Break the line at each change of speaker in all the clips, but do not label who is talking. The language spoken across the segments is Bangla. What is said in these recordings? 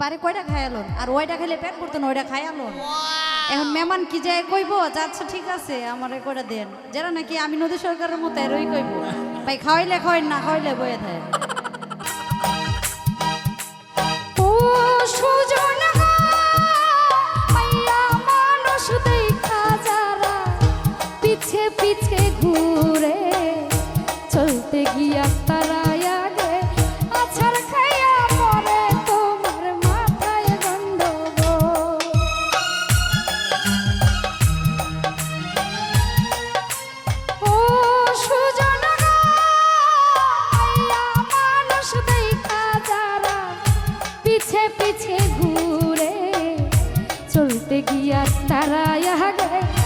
বাড়ি কয়টা খাই আর ওইটা খাইলে পেট করতো না, ওইটা খাই এখন মেহমান কি যায় কইব? যে আচ্ছা ঠিক আছে, আমার কয়টা দেন। যারা নাকি আমি নদী সরকারের মতো এরই কইব। ভাই, খাওয়াইলে খাওয়াই না খাওয়াইলে বয়ে পিছে পিছে ঘুরে, চলতে গিয়া তারা গিয়া তারা আগে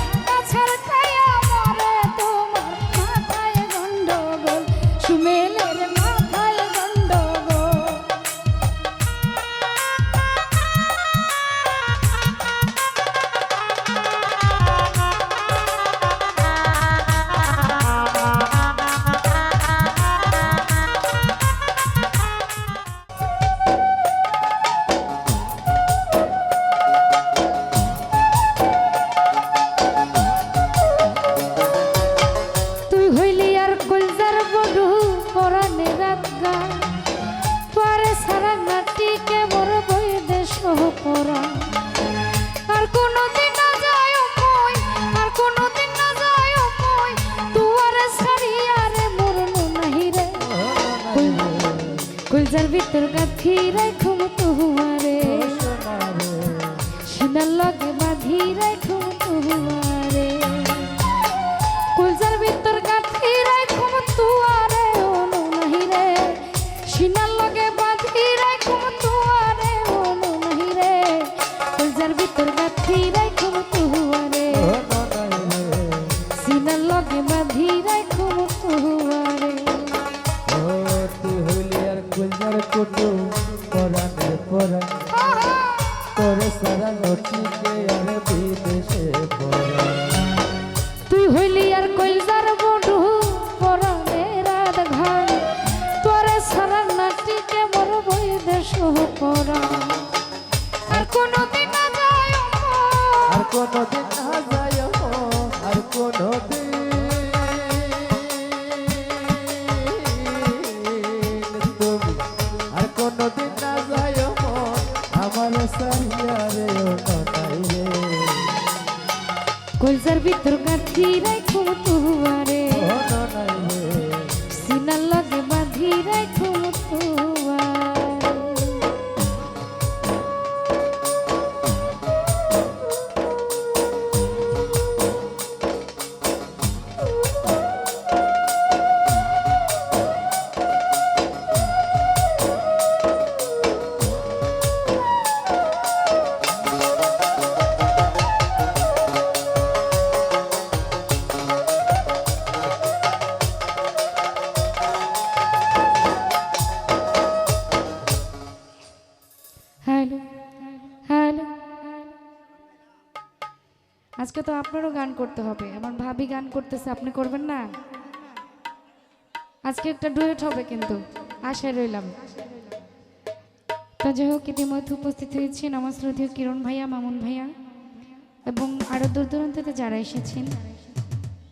পরা আর কোনদিন না যায় মই, আর কোনদিন না যায় মই তুয়ারে সারিয়া রে মরনু নাহি রে। গুলজার ভিতর গাথি রাখুম তুয়ারে
তুই হইলি আর
কইলজার বন্ধু পরানে রাত ঘাট তোরে সারা নাটিকে মোর বই দেশ পরা আর কোনদিন
কোনদিন না যায় আর কোনদিন তুমি, আর কোনদিন না যায় আমার সারিয়া রে ও নাই রে
কলজার আজকে তো আপনারও গান করতে হবে। আমার ভাবি গান করতেছে, আপনি করবেন না? আজকে একটা ডুয়েট হবে কিন্তু, আশায় রইলাম। তো যাই হোক, ইতিমধ্যে উপস্থিত হয়েছেন আমার শ্রদ্ধীয় কিরণ ভাইয়া, মামুন ভাইয়া, এবং আরও দূর দূরান্ত যারা এসেছেন।